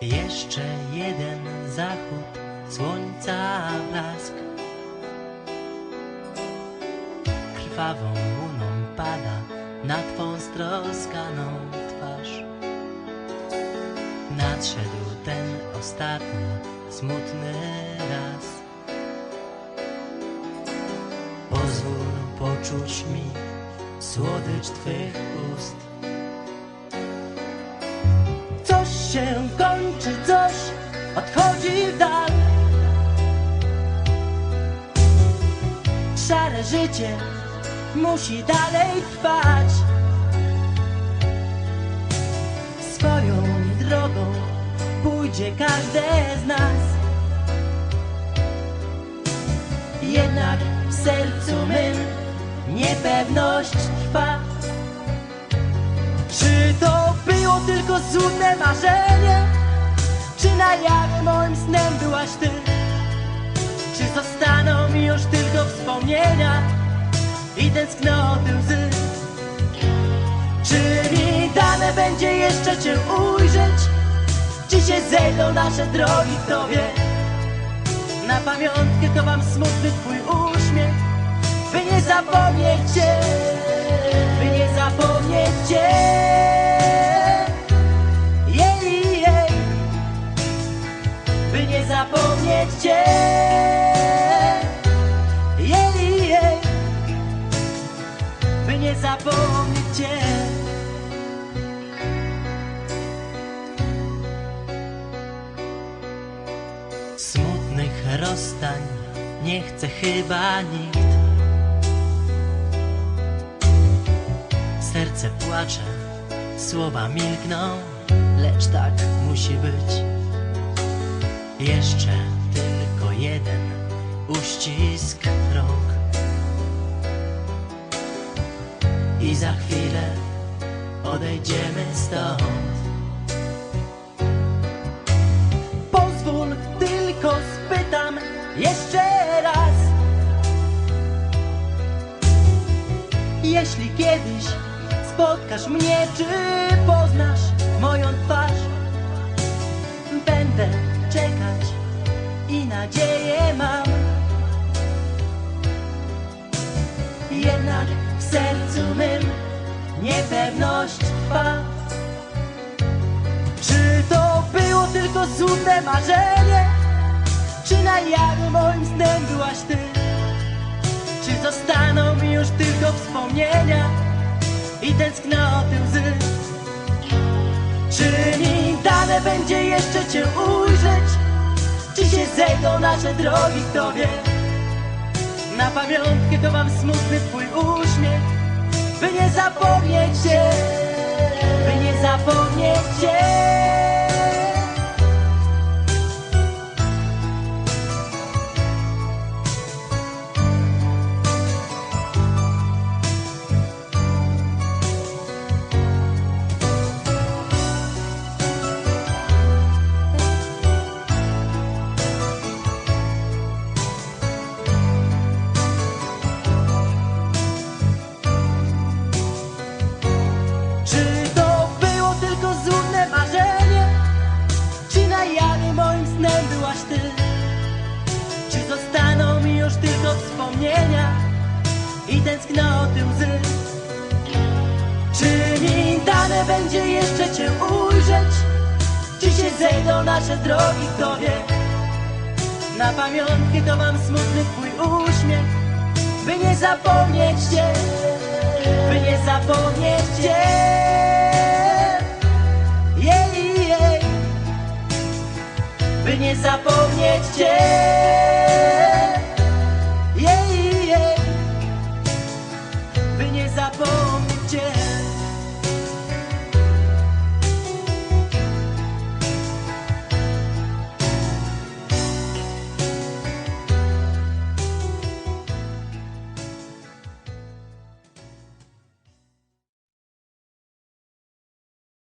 Jeszcze jeden zachód słońca blask. Krwawą łuną pada na twą stroskaną twarz. Nadszedł ten ostatni, smutny raz. Pozwól poczuć mi słodycz twych ust. Coś się kończy, życie musi dalej trwać Swoją drogą pójdzie każde z nas Jednak w sercu mym niepewność trwa Czy to było tylko złudne marzenie? Czy na jawie moim snem byłaś ty? Czy tylko wspomnienia i tęsknoty łzy? Czy mi dane będzie jeszcze cię ujrzeć? Czy się zejdą nasze drogi, kto wie? Na pamiątkę to wam smutny twój uśmiech By nie zapomnieć cię By nie zapomnieć cię Jej, jej By nie zapomnieć cię nie zapomnieć cię Smutnych rozstań nie chce chyba nikt. Serce płacze, słowa milkną, lecz tak musi być. Jeszcze tylko jeden uścisk rąk. I za chwilę odejdziemy stąd. Pozwól tylko spytam jeszcze raz Jeśli kiedyś spotkasz mnie, czy poznasz moją twarz niepewność trwa czy to było tylko złudne marzenie? Czy na jawie moim snem byłaś ty? Czy zostaną mi już tylko wspomnienia i tęsknoty łzy? Czy mi dane będzie jeszcze cię ujrzeć? Czy się zejdą nasze drogi, kto wie? Na pamiątkę to mam smutny twój uśmiech By nie zapomnieć cię By nie zapomnieć Czy mi dane będzie jeszcze cię ujrzeć? Czy się zejdą nasze drogi, kto wie? Na pamiątkę to mam smutny twój uśmiech By nie zapomnieć cię by nie zapomnieć cię. By nie zapomnieć cię.